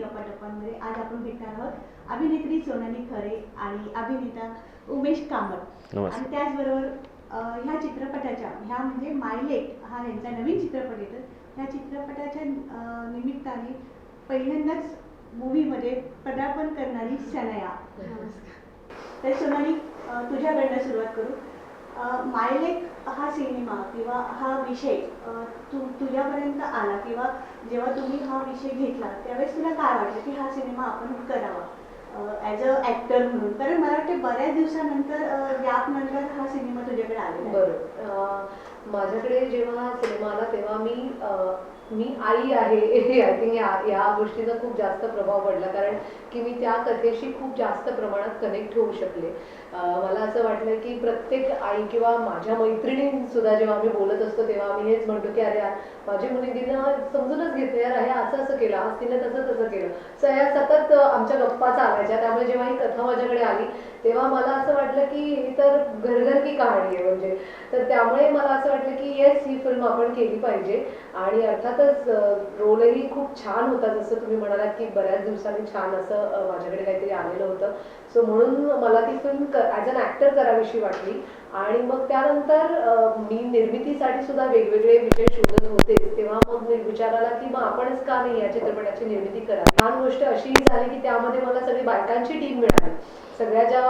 गप्पाटप्पांमध्ये आज आपण भेटणार आहोत अभिनेत्री सोनाली खरे आणि अभिनेता उमेश कामत नमस्कार. आणि त्याचबरोबर ह्या चित्रपटाच्या ह्या म्हणजे मायलेक हा त्यांचा नवीन चित्रपट येतो. ह्या चित्रपटाच्या निमित्ताने पहिल्यांदाच मूवीमध्ये पदार्पण करणारी सनया. तर सोनाली तुझ्याकडनं सुरुवात करू. मायलेक हा सिनेमा किंवा हा विषय तू तुझ्यापर्यंत आला किंवा जेव्हा तुम्ही हा विषय घेतला त्यावेळेस तुला काय वाटलं की हा सिनेमा आपण करावा? ॲज अ ॲक्टर म्हणून. कारण मला वाटते बऱ्याच दिवसानंतर गॅपनंतर हा सिनेमा तुझ्याकडे आलेला बरोबर. अं, माझ्याकडे जेव्हा सिनेमा आला तेव्हा मी मी आई आहे. आय थिंक या या गोष्टीचा खूप जास्त प्रभाव पडला. कारण की मी त्या कथेशी खूप जास्त प्रमाणात कनेक्ट होऊ शकले. मला असं वाटलं की प्रत्येक आई किंवा माझ्या मैत्रिणींसुद्धा जेव्हा आम्ही बोलत असतो तेव्हा आम्ही हेच म्हणतो की अरे यार माझी मुली तिनं समजूनच घेतलं यार हे असं असं केलं. आज तिनं तसं तसं केलं. सो या सतत आमच्या गप्पा चालायच्या. त्यामुळे जेव्हा ही कथा माझ्याकडे आली तेव्हा मला असं वाटलं की ही तर घरघरकी कहाणी आहे म्हणजे. तर त्यामुळे मला असं वाटलं की येस ही फिल्म आपण केली पाहिजे. आणि अर्थातच रोलही खूप छान होता जसं तुम्ही म्हणालात की बऱ्याच दिवसांनी छान असं माझ्याकडे काहीतरी आलेलं होतं. सो म्हणून मला ती फिल्म ॲज अन ॲक्टर करावीशी वाटली. आणि मग त्यानंतर मी निर्मितीसाठी सुद्धा वेगवेगळे विषय शोधत होते. तेव्हा मग मी विचार आला की मग आपणच का नाही या चित्रपटाची निर्मिती करा छान गोष्ट अशी झाली की त्यामध्ये मला सगळी बायकांची टीम मिळाली. सगळ्या ज्या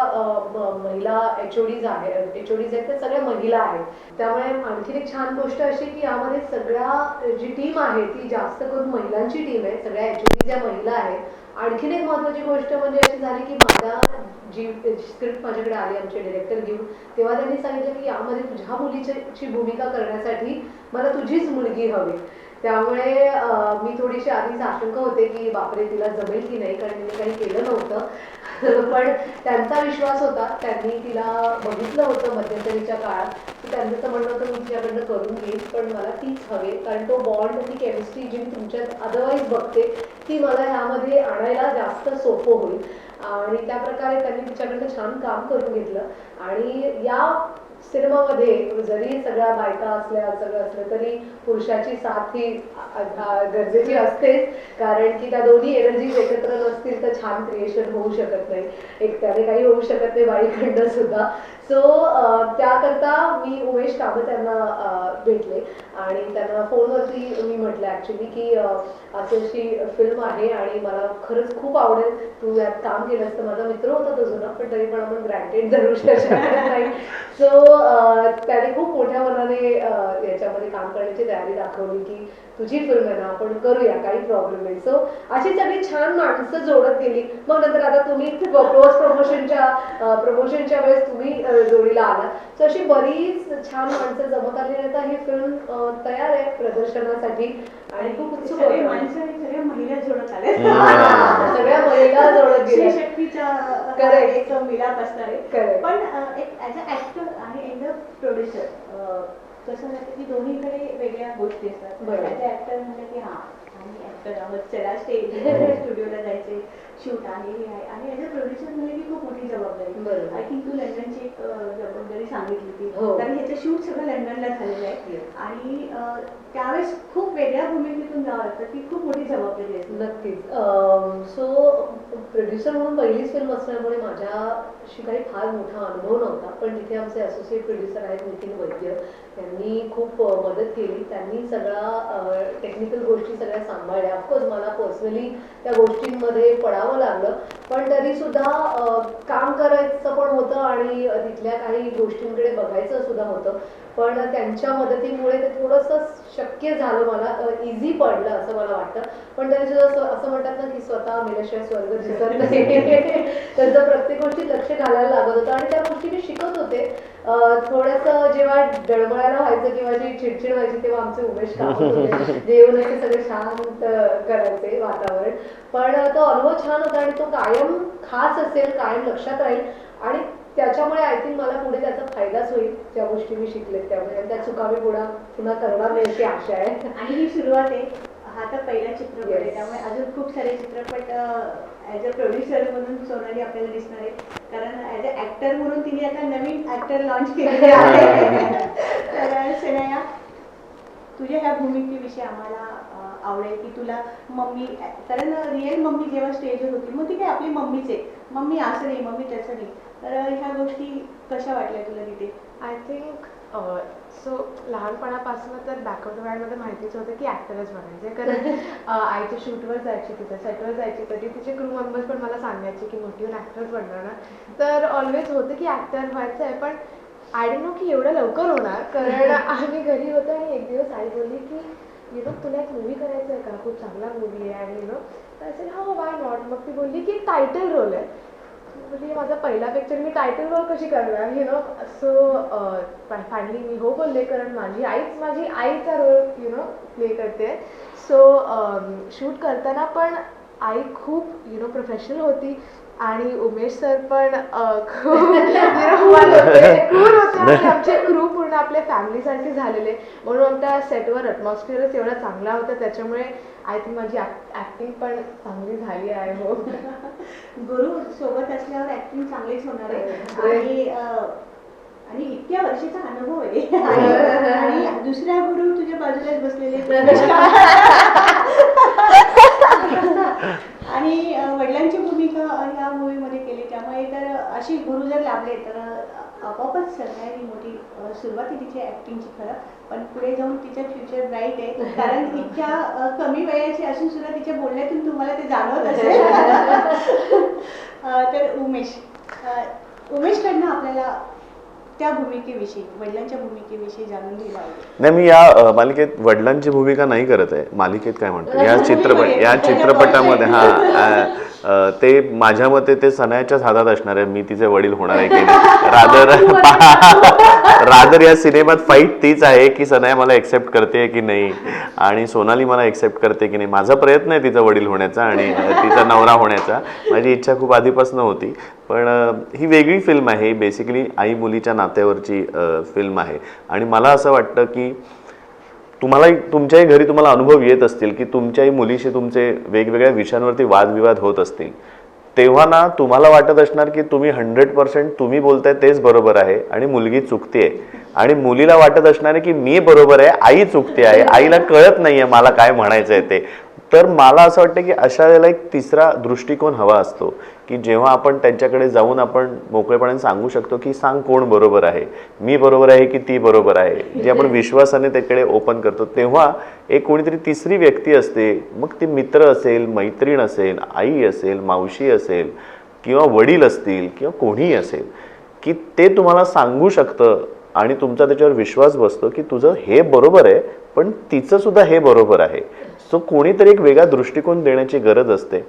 महिला एच ओ डीज आहेत एच ओ आहेत त्या सगळ्या महिला आहेत. त्यामुळे आणखीन एक छान गोष्ट अशी की यामध्ये सगळ्या जी टीम आहे ती जास्त करून महिलांची टीम आहे. सगळ्या एच ओ डी ज्या महिला आहेत आणखीन एक महत्वाची गोष्ट म्हणजे अशी झाली की मला जी स्क्रिप्ट माझ्याकडे आली आमचे डिरेक्टर घेऊन तेव्हा त्यांनी सांगितलं की यामध्ये तुझ्या मुलीची ची भूमिका करण्यासाठी मला तुझीच मुलगी हवी. त्यामुळे मी थोडीशी आधीच आशंका होते की बापरे तिला जमेल की नाही? कारण तिने काही केलं नव्हतं. पण त्यांचा विश्वास होता त्यांनी तिला बघितलं होतं मध्यंतरीच्या काळात. की त्यांचं तर म्हणणं होतं मी तुझ्याकडनं करून घेईन पण मला तीच हवे. कारण तो बॉन्ड ती केमिस्ट्री जी मी तुमच्यात अदरवाईज बघते ती मला ह्यामध्ये आणायला जास्त सोपं होईल. आणि त्या प्रकारे त्यांनी तिच्याकडनं छान काम करून घेतलं. आणि या सिनेमामध्ये जरी सगळ्या बायका असल्या सगळं असलं तरी पुरुषाची साथ ही गरजेची असतेच. कारण की त्या दोन्ही एनर्जीज एकत्र नसतील तर छान क्रिएशन होऊ शकत नाही. एक त्याने काही होऊ शकत नाही बाईकडनं सुद्धा. सो त्याकरता मी उमेश कामत यांना भेटले. आणि त्यांना फोनवरती मी म्हटलं ॲक्च्युली की अशी अशी फिल्म आहे आणि मला खरंच खूप आवडेल. तू यात काम केलंस तर माझा मित्र होता तो जुना पण तरी पण आपण ग्रँटेड धरू शकत नाही. सो त्याने खूप मोठ्या मनाने अ, याच्यामध्ये काम करण्याची तयारी दाखवली की तुझी फिल्म आहे ना आपण करूया काही प्रॉब्लेम नाही. सो अशी सगळी छान माणसं जोडत गेली. मग नंतर आता तुम्ही पोस्ट प्रमोशनच्या प्रमोशनच्या वेळेस तुम्ही जोडीला आला सो अशी बरीच छान माणसं जमत आली आता ही फिल्म तयार आहे प्रदर्शनासाठी. आणि खूप उत्सुक सगळ्या महिला जोडत हम्म. सगळ्या महिला जोडत गेल्या. शक्तीचा Correct. एक मिलाप असणार आहे. पण एक ॲज अ ॲक्टर आणि ॲज अ प्रोड्युसर कसं झालं की दोन्हीकडे वेगळ्या गोष्टी असतात. बरोबर. अ ॲक्टर म्हणलं की हां आम्ही ॲक्टर आहोत चला स्टेज स्टुडिओला जायचे शूट आहे हे आहे. आणि ॲज अ प्रोड्युसर म्हणजे की खूप मोठी जबाबदारी. बरोबर. आय थिंक तू लंडनची एक जबाबदारी सांगितली ती हो. कारण ह्याचं शूट सगळं लंडनला झालेलं आहे. आणि त्यावेळेस खूप वेगळ्या भूमिकेतून जावं लागतं ती खूप मोठी जबाबदारी असते. नक्कीच. सो प्रोड्युसर म्हणून पहिलीच फिल्म असल्यामुळे माझ्याशी काही फार मोठा अनुभव नव्हता. पण तिथे आमचे असोसिएट प्रोड्युसर आहेत नितीन वैद्य त्यांनी खूप मदत केली. त्यांनी सगळ्या टेक्निकल गोष्टी सगळ्या सांभाळल्या. ऑफकोर्स मला पर्सनली त्या गोष्टींमध्ये पडावं लागलं. पण तरी सुद्धा काम करायचं पण होतं आणि तिथल्या काही गोष्टींकडे बघायचं सुद्धा होतं. पण त्यांच्या मदतीमुळे ते थोडंसं शक्य झालं मला इझी पडलं असं मला वाटतं. पण तरी सुद्धा असं म्हणतात ना की स्वतः मेल्याशिवाय स्वर्ग दिसत नाही. त्यांचं प्रत्येक गोष्टीत लक्ष घालायला लागत होतं आणि त्या गोष्टी मी शिकत होते. थोडंसं जेव्हा डळमळायला व्हायचं किंवा जी चिडचिड व्हायची तेव्हा आमचे उमेश कामत होते. जे येऊन ते सगळे शांत करायचे वातावरण. पण तो अनुभव छान होता आणि तो कायम खास असेल कायम लक्षात राहील. आणि त्याच्यामुळे आय थिंक मला पुढे त्याचा फायदाच होईल ज्या गोष्टी मी शिकले त्यामुळे. त्या चुका मी पुन्हा पुन्हा करणार नाही अशी आशा आहे. आणि ही सुरुवात आहे. हा तर पहिला चित्रपट आहे. त्यामुळे अजून खूप सारे चित्रपट ॲज अ प्रोड्युसर म्हणून सोनाली आपल्याला दिसणार आहे कारण ॲज अ ॲक्टर म्हणून तिने आता नवीन ॲक्टर लॉन्च केलेले आहे. तर सनया तुझ्या ह्या भूमिकेविषयी आम्हाला आवडेल की तुला मम्मी कारण रिअल मम्मी जेव्हा स्टेजवर होती मग ती काय आपली मम्मीच आहे. मम्मी असं नाही मम्मी तसं नाही. तर ह्या गोष्टी कशा वाटल्या तुला तिथे? आय थिंक सो लहानपणापासून तर बॅक ऑफ द मध्ये माहितीच होतं की ॲक्टरच बनायचे कारण आईच्या शूटवर जायची तिथं सेटवर जायची तरी तिचे क्रू मेंबर्स पण मला सांगायचे की मोठी होऊन ॲक्टरच बनणार ना. तर ऑलवेज होतं की ॲक्टर व्हायचं आहे पण आय डोंट नो की एवढं लवकर होणार कारण आम्ही घरी होतो आणि एक दिवस आई बोलली की यु नो तुला एक मूवी करायचा आहे का? खूप चांगला मूवी आहे आणि यु नो तर हो वाय नॉट मग ती बोलली की टायटल रोल आहे. म्हणजे माझा पहिला पिक्चर मी टायटल रोल कशी करणार यु नो सो फायनली मी हो बोलले कारण माझी आईच माझी आईचा रोल यु नो प्ले करते. सो शूट करताना पण आई खूप यु नो प्रोफेशनल होती. आणि उमेश सर पण अं, खूप आणि आमचे क्रू पूर्ण आपल्या फॅमिलीसारखे झालेले. म्हणून आमच्या सेटवर अटमॉस्फिअरच एवढा चांगला होता. त्याच्यामुळे आय थिंक माझी ॲक्टिंग पण चांगली झाली आहे हो गुरु सोबत असल्यावर ऍक्टिंग चांगलीच होणार आहे. होय. आणि अं, आणि इतक्या वर्षाचा अनुभव आहे. आणि- आणि दुसऱ्या गुरु तुझ्या बाजूलाच बसलेले आणि वडिलांची भूमिका ह्या मूवीमध्ये केली. त्यामुळे तर अशी गुरु जर लाभले तर आपोआपच सगळ्यांनी मोठी सुरुवात आहे तिची ऍक्टिंगची खरं पण पुढे जाऊन तिचं फ्युचर ब्राईट आहे. कारण इतक्या कमी वयाची असून सुद्धा तिच्या बोलण्यातून तुम्हाला ते जाणवत असेल. तर उमेश उमेशकडनं आपल्याला त्या भूमिकेविषयी वडिलांच्या भूमिकेविषयी जाणून घ्यायला आवडेल. नाही मी या अ, मालिकेत वडिलांची भूमिका नाही करत आहे. मालिकेत काय म्हणतो? या चित्रपट या चित्रपटामध्ये हा अ, अ, ते माझ्या मते ते सनायाच्याच हातात असणार आहे. मी तिचे वडील होणार आहे की नाही? रादर रादर या सिनेमात फाईट तीच आहे की सनाया मला एक्सेप्ट करते की नाही? आणि सोनाली मला एक्सेप्ट करते की नाही? माझा प्रयत्न आहे तिचा वडील होण्याचा आणि अ, तिचा नवरा होण्याचा. माझी इच्छा खूप आधीपासून होती. पण अ, ही वेगळी फिल्म आहे. बेसिकली आई मुलीच्या नात्यावरची फिल्म आहे. आणि मला असं वाटतं की तुम्हालाही तुमच्याही घरी तुम्हाला अनुभव येत असतील की तुमच्याही मुलीशी तुमचे वेगवेगळ्या विषयांवरती वादविवाद होत असतील. तेव्हा ना तुम्हाला वाटत असणार की तुम्ही हंड्रेड पर्सेंट तुम्ही बोलताय तेच बरोबर आहे आणि मुलगी चुकते आणि मुलीला वाटत असणार आहे की मी बरोबर आहे आई चुकते आहे आईला कळत नाहीये मला काय म्हणायचं आहे ते. तर मला असं वाटतं की अशा वेळेला एक तिसरा दृष्टिकोन हवा असतो. की जेव्हा आपण त्यांच्याकडे जाऊन आपण मोकळेपणाने सांगू शकतो की सांग कोण बरोबर आहे मी बरोबर आहे की ती बरोबर आहे जे आपण विश्वासाने त्याकडे ओपन करतो तेव्हा एक कोणीतरी तिसरी व्यक्ती असते मग ती मित्र असेल मैत्रीण असेल आई असेल मावशी असेल किंवा वडील असतील किंवा कोणीही असेल की ते तुम्हाला सांगू शकतं आणि तुमचा त्याच्यावर विश्वास बसतो की तुझं हे बरोबर आहे पण तिचं सुद्धा हे बरोबर आहे. सो कोणीतरी एक वेगळा दृष्टिकोन देण्याची गरज असते.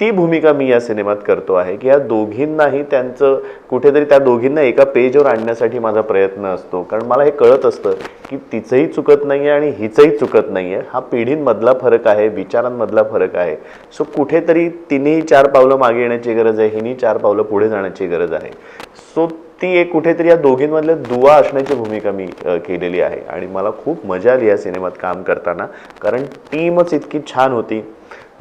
ती भूमिका मी या सिनेमात करतो आहे की या दोघींनाही त्यांचं कुठेतरी त्या दोघींना एका पेजवर आणण्यासाठी माझा प्रयत्न असतो. कारण मला हे कळत असतं की तिचंही चुकत नाही आहे आणि हिचंही चुकत नाही आहे हा पिढींमधला फरक आहे विचारांमधला फरक आहे. सो कुठेतरी तिन्ही चार पावलं मागे येण्याची गरज आहे हिनी चार पावलं पुढे जाण्याची गरज आहे. सो ती एक कुठेतरी या दोघींमधल्या दुवा असण्याची भूमिका मी केलेली आहे. आणि मला खूप मजा आली या सिनेमात काम करताना. कारण टीमच इतकी छान होती.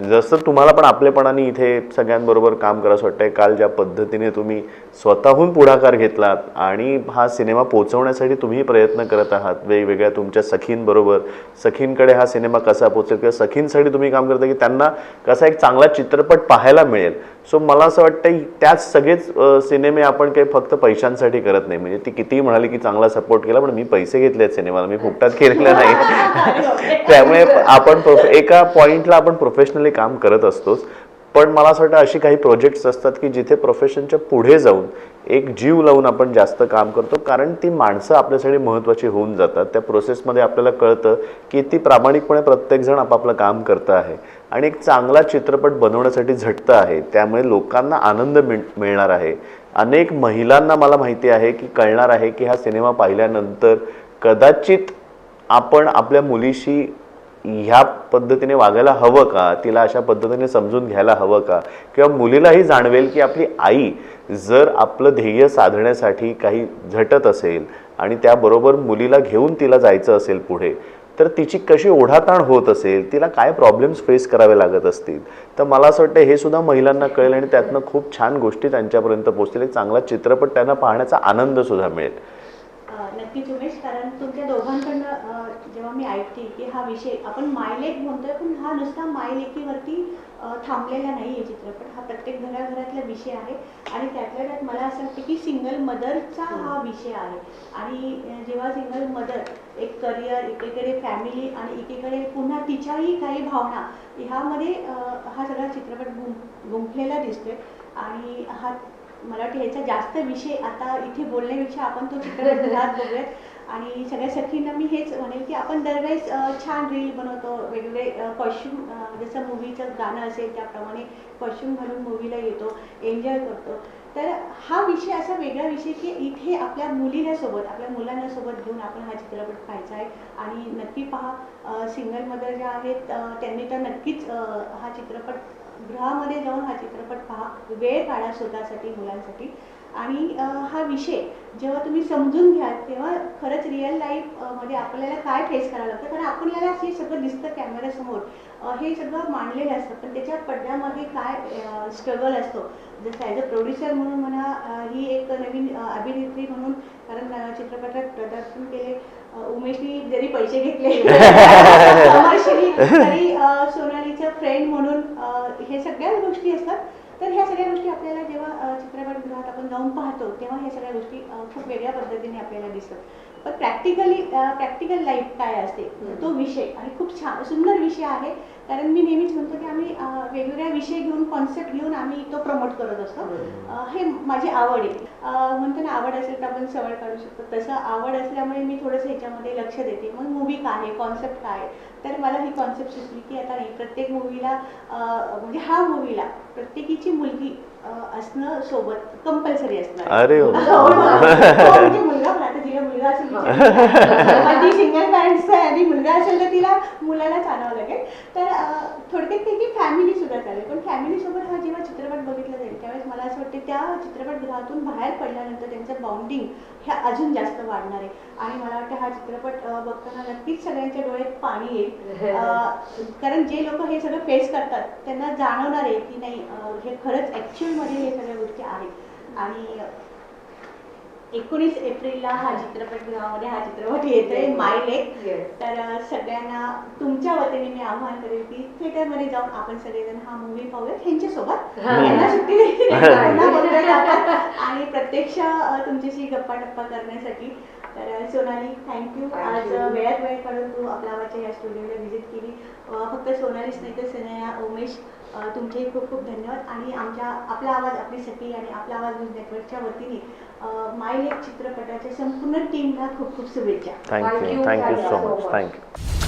जसं तुम्हाला पण आपलेपणाने इथे सगळ्यांबरोबर काम करायचं वाटतंय. काल ज्या पद्धतीने तुम्ही स्वतःहून पुढाकार घेतलात आणि हा सिनेमा पोचवण्यासाठी तुम्ही प्रयत्न करत आहात. वेगवेगळ्या तुमच्या सखींबरोबर. सखींकडे हा सिनेमा कसा पोचेल किंवा सखींसाठी तुम्ही काम करता की त्यांना कसा एक चांगला चित्रपट पाहायला मिळेल. सो मला असं वाटतं त्याच सगळेच सिनेमे आपण काही फक्त पैशांसाठी करत नाही. म्हणजे ती कितीही म्हणाली की चांगला सपोर्ट केला पण मी पैसे घेतले आहेत सिनेमाला. मी फुकटात केलेला नाही. त्यामुळे आपण एका पॉइंटला आपण प्रोफेशनली काम करत असतोच. पण मला असं वाटतं अशी काही प्रोजेक्ट्स असतात की जिथे प्रोफेशनच्या पुढे जाऊन एक जीव लावून आपण जास्त काम करतो. कारण ती माणसं आपल्यासाठी महत्त्वाची होऊन जातात. त्या प्रोसेसमध्ये आपल्याला कळतं की ती प्रामाणिकपणे प्रत्येकजण आपापलं काम करतं आहे. आणि एक चांगला चित्रपट बनवण्यासाठी झटतं आहे. त्यामुळे लोकांना आनंद मिळ मिळणार आहे. अनेक महिलांना मला माहिती आहे की कळणार आहे की हा सिनेमा पाहिल्यानंतर कदाचित आपण आपल्या मुलीशी ह्या पद्धतीने वागायला हवं का? तिला अशा पद्धतीने समजून घ्यायला हवं का? किंवा मुलीलाही जाणवेल की आपली आई जर आपलं ध्येय साधण्यासाठी काही झटत असेल आणि त्याबरोबर मुलीला घेऊन तिला जायचं असेल पुढे तर तिची कशी ओढाताण होत असेल तिला काय प्रॉब्लेम्स फेस करावे लागत असतील? तर मला असं वाटतं हे सुद्धा महिलांना कळेल आणि त्यातनं खूप छान गोष्टी त्यांच्यापर्यंत पोहोचतील. एक चांगला चित्रपट त्यांना पाहण्याचा आनंद सुद्धा मिळेल. नक्कीच उमेश कारण तुमच्या दोघांकडनं जेव्हा मी ऐकते की हा विषय आपण मायलेक म्हणतोय पण हा नुसता मायलेकीवरती अ, थांबलेला नाही आहे चित्रपट. हा प्रत्येक घराघरातला विषय आहे. आणि त्यातल्या त्यात मला असं वाटतं की सिंगल मदरचा हा. विषय आहे. आणि जेव्हा सिंगल मदर एक करिअर एकीकडे फॅमिली आणि एकीकडे पुन्हा तिच्याही काही भावना ह्यामध्ये हा सगळा चित्रपट गुं गुंफलेला दिसतोय. आणि हा मला वाटतं ह्याचा जास्त विषय आता इथे बोलण्यापेक्षा आपण तो चित्रपटगृहात बघूयात. आणि सगळ्या सखींना मी हेच म्हणेल की आपण दरवेळेस छान रील बनवतो. वेगवेगळे कॉस्ट्युम जसं मूवीचं गाणं असेल त्याप्रमाणे कॉस्ट्युम घालून मूवीला येतो एन्जॉय करतो. तर हा विषय असा वेगळा विषय की इथे आपल्या मुलीला सोबत आपल्या मुलांना सोबत घेऊन आपण हा चित्रपट पाहायचा आहे. आणि नक्की पहा सिंगल मदर ज्या आहेत त्यांनी तर नक्कीच हा चित्रपट गृहामध्ये जाऊन हा चित्रपट पहा. वेळ काढा स्वतःसाठी मुलांसाठी. आणि हा विषय जेव्हा तुम्ही समजून घ्याल तेव्हा खरंच रिअल लाईफमध्ये आपल्याला काय फेस करावं लागतं? कारण आपल्याला हे सगळं दिसतं कॅमेऱ्यासमोर हे सगळं मांडलेलं असतं पण त्याच्या पडद्यामागे काय स्ट्रगल असतो? जसं ॲज अ प्रोड्युसर म्हणून म्हणा ही एक नवीन अभिनेत्री म्हणून कारण चित्रपटात प्रदर्शन केले. उमेशनी जरी पैसे घेतले कमर्शियली तरी अ, सोनालीचं फ्रेंड म्हणून हे सगळ्याच गोष्टी असतात. तर ह्या सगळ्या गोष्टी आपल्याला जेव्हा चित्रपटगृहात आपण जाऊन पाहतो तेव्हा ह्या सगळ्या गोष्टी खूप वेगळ्या पद्धतीने आपल्याला दिसतात. पण प्रॅक्टिकली प्रॅक्टिकल लाईफ काय असते? तो विषय आणि खूप छान सुंदर विषय आहे. कारण मी नेहमीच म्हणतो की आम्ही वेगवेगळ्या विषय घेऊन कॉन्सेप्ट घेऊन आम्ही तो प्रमोट करत असतो. हे माझी आवड आहे. म्हणतो ना आवड असेल तर आपण सवड काढू शकतो. तसं आवड असल्यामुळे मी थोडंसं ह्याच्यामध्ये लक्ष देते. मग मूवी काय आहे? कॉन्सेप्ट काय आहे? तर मला ही कॉन्सेप्ट सुचली की आता नाही प्रत्येक मूवीला म्हणजे हा मूवीला प्रत्येकीची मुलगी असणं सोबत कंपल्सरी असणार अरे तिला मुलगा असेल ती सिंगल पॅरेंट्स आहे आणि मुलगा असेल तर तिला मुलाला चालावं लागेल. तर थोडक्यात ते की फॅमिली सुद्धा चालेल. पण फॅमिली सोबत हा जेव्हा चित्रपट बघितला जाईल त्यावेळेस मला असं वाटतं त्या चित्रपटगृहातून बाहेर पडल्यानंतर त्यांचं बाउंडिंग हे अजून जास्त वाढणार आहे. आणि मला वाटतं हा चित्रपट बघताना नक्कीच सगळ्यांच्या डोळ्यात पाणी येईल. कारण जे लोक हे सगळं फेस करतात त्यांना जाणवणार आहे की नाही हे खरंच ॲक्च्युअलमध्ये हे सगळ्या गोष्टी आहेत. आणि एकोणीस एप्रिलला हा चित्रपटगृहामध्ये हा चित्रपट येतोय माय लेक. तर सगळ्यांना तुमच्या वतीने मी आव्हान करेल की थिएटरमध्ये जाऊन आपण सगळेजण हा मूवी पाहूयात ह्यांच्यासोबत. यांना सुट्टी. आणि प्रत्यक्ष तुमच्याशी गप्पा टप्पा करण्यासाठी. तर सोनाली थँक्यू आज वेळात वेळ काढून तू आपल्या आवाजच्या या स्टुडिओला व्हिजिट केली. फक्त सोनालीच नाही तर सनया उमेश अ, तुमचेही खूप खूप धन्यवाद. आणि आमच्या आपला आवाज आपली सखी आणि आपला आवाज न्यूज नेटवर्कच्या वतीने माय लेक चित्रपटाच्या संपूर्ण टीमला खूप खूप शुभेच्छा. Thank you. Thank you so much. Thank you